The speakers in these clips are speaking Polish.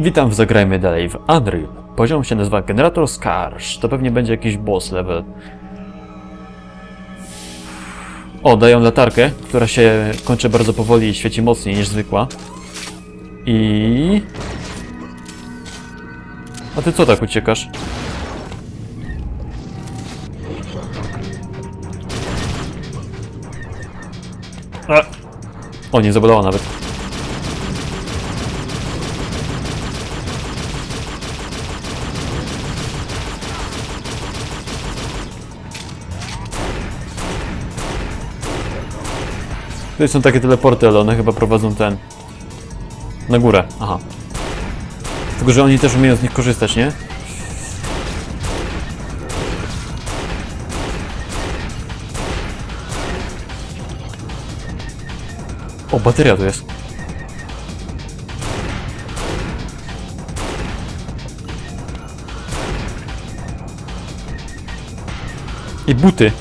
Witam w Zagrajmy Dalej w Unreal. Poziom się nazywa Generator Scarż. To pewnie będzie jakiś boss level. O, dają latarkę, która się kończy bardzo powoli i świeci mocniej niż zwykła. I... A ty co tak uciekasz? A! O, nie zabolała nawet. Tutaj są takie teleporty, ale one chyba prowadzą ten... Na górę, aha. Tylko, że oni też umieją z nich korzystać, nie? O, bateria tu jest. I buty.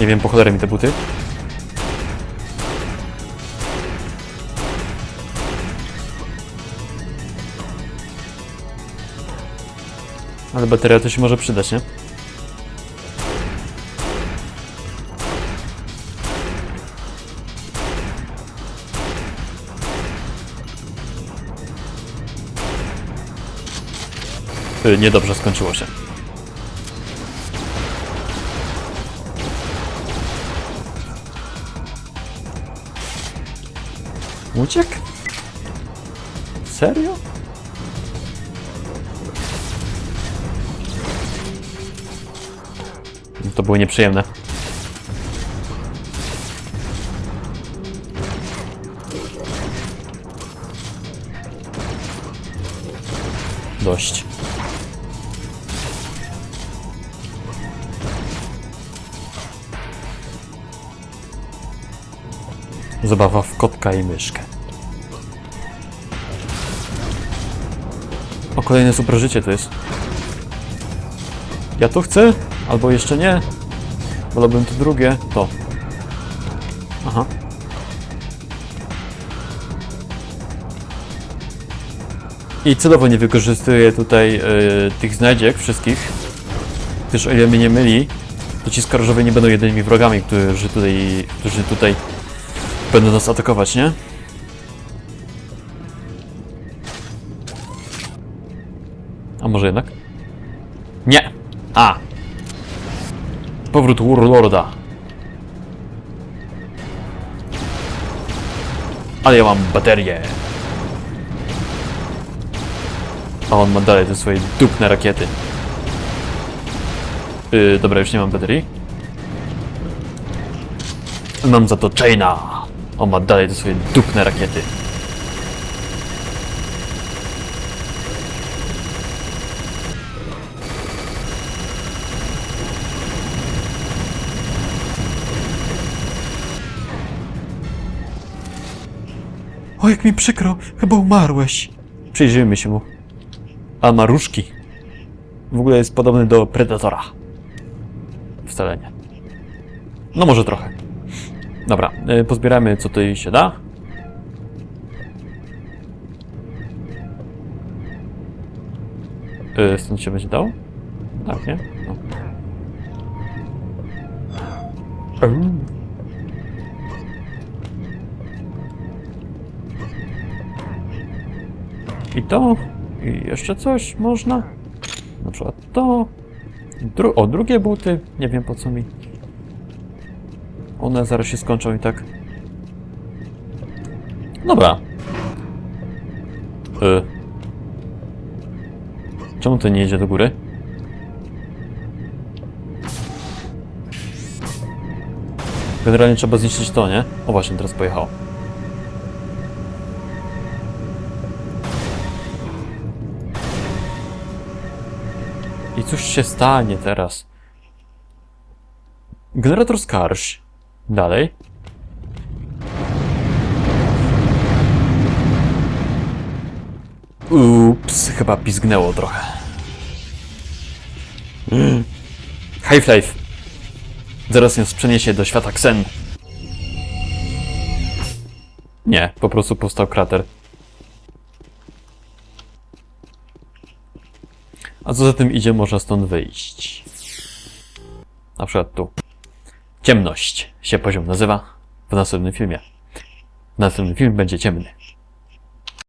Nie wiem, po cholerę mi te buty. Ale bateria to się może przydać, nie? Niedobrze skończyło się. Uciekł? Serio? No To było nieprzyjemne. Dość. Zabawa w kotka i myszkę. O, kolejne super życie to jest. Ja to chcę, albo jeszcze nie. Wolałbym to drugie, to. Aha. I celowo nie wykorzystuję tutaj y, tych znajdziek wszystkich, gdyż o ile mnie nie myli, to ci skarżowie nie będą jedynymi wrogami, którzy tutaj, którzy tutaj będą nas atakować, nie? A może jednak? Nie! A! Powrót Warlorda. Ale ja mam baterię. A on ma dalej te swoje dupne rakiety. Yy, dobra, już nie mam baterii. Mam za to Chaina. On ma dalej te swoje dupne rakiety. O, jak mi przykro, chyba umarłeś. Przyjrzyjmy się mu. A ma różki. W ogóle jest podobny do Predatora. Wcale nie. No może trochę. Dobra, y, pozbieramy co tutaj się da. Y, Stąd się będzie dało? Tak, nie? No. I to. I jeszcze coś można. Na przykład to. Dru o, drugie buty. Nie wiem po co mi. One zaraz się skończą i tak. Dobra. Y. Czemu to nie jedzie do góry? Generalnie trzeba zniszczyć to, nie? O właśnie, teraz pojechało. I cóż się stanie teraz? Generator skarż. Dalej. Ups, chyba pizgnęło trochę. Mm. Half-Life. Zaraz nas przeniesie do świata Xen. Nie, po prostu powstał krater. A co za tym idzie, można stąd wyjść. Na przykład tu. Ciemność się poziom nazywa w następnym filmie. Następny film będzie ciemny.